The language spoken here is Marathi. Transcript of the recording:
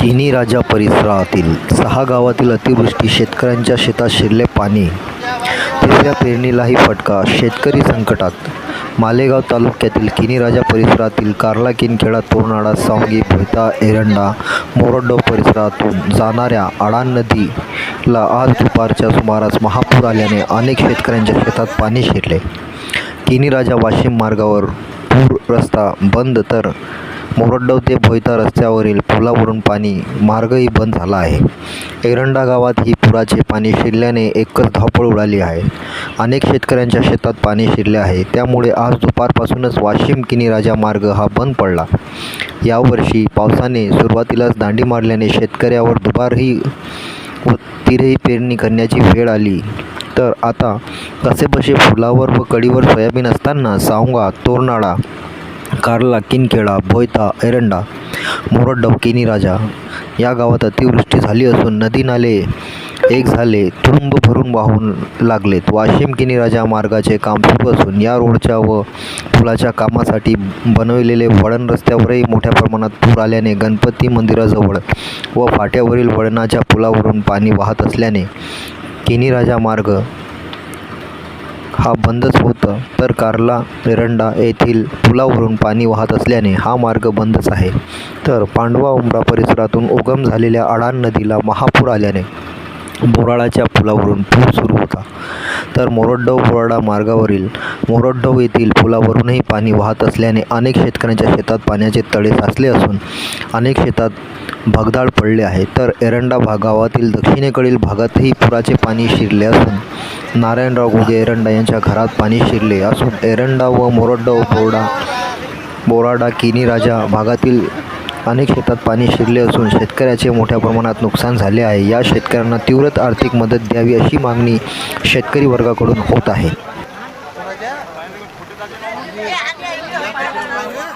किनी राजा परिसरातील सहा गावातील अतिवृष्टी शेतकऱ्यांच्या शेतात शिरले पाणी. तिसऱ्या पेरणीलाही फटका शेतकरी संकटात. मालेगाव तालुक्यातील किनी राजा परिसरातील कार्ला किनखेडा तोरनाडा सावंगी भोयता एरंडा मोरडो परिसरातून जाणाऱ्या आडान नदीला आज दुपारच्या सुमारास महापूर आल्याने अनेक शेतकऱ्यांच्या शेतात पाणी शिरले. किनी राजा वाशिम मार्गावर पूर रस्ता बंद तर मोरडव ते भोयता रस्त्यावरील पुलावरून पाणी मार्गही बंद झाला आहे. एरंडा गावात ही पुराचे पाणी शिरल्याने एकच धावपळ उडाली आहे. अनेक शेतकऱ्यांच्या शेतात पाणी शिरले आहे. त्यामुळे आज दुपारपासूनच वाशिम किनी राजा मार्ग हा बंद पडला. यावर्षी पावसाने सुरुवातीलाच दांडी मारल्याने शेतकऱ्यावर दुपारही व तिरही पेरणी करण्याची वेळ आली. तर आता कसेबसे फुलावर व कडीवर सोयाबीन असताना सावंगा तोरनाळा कार्ला किनखेडा भोयता एरंडा मोरड्डव किनी राजा या गावात अतिवृष्टी झाली असून नदी नाले एक झाले तुडुंब भरून वाहून लागलेत वाशिम किनी राजा मार्गाचे काम सुरू असून या रोडच्या व पुलाच्या कामासाठी बनविलेले वळण रस्त्यावरही मोठ्या प्रमाणात पूर आल्याने गणपती मंदिराजवळ व फाट्यावरील वळणाच्या पुलावरून पाणी वाहत असल्याने किनी राजा मार्ग हा बंदच होतं. तर कार्ला एरंडा येथील पुलावरून पाणी वाहत असल्याने हा मार्ग बंदच आहे. तर पांडवा उमरा परिसरातून उगम झालेल्या अडाण नदीला महापूर आल्याने बोराळाच्या पुलावरून पूर सुरू होता. तर मोरड्डव बोराडा मार्गावरील मोरड्डव येथील पुलावरूनही पाणी वाहत असल्याने अनेक शेतकऱ्यांच्या शेतात पाण्याचे तळे साचले असून अनेक शेतात भगदाड पडले आहे. तर एरंडा भा गावातील दक्षिणेकडील भागातही पुराचे पाणी शिरले असून नारायणराव घुगे एरंडा यांच्या घरात पाणी शिरले असून एरंडा व मोरड्डा बोर्डा बोराडा किनी राजा भागातील अनेक शेतात पाणी शिरले असून शेतकऱ्याचे मोठ्या प्रमाणात नुकसान झाले आहे. या शेतकऱ्यांना तीव्र आर्थिक मदत द्यावी अशी मागणी शेतकरी वर्गाकडून होत आहे.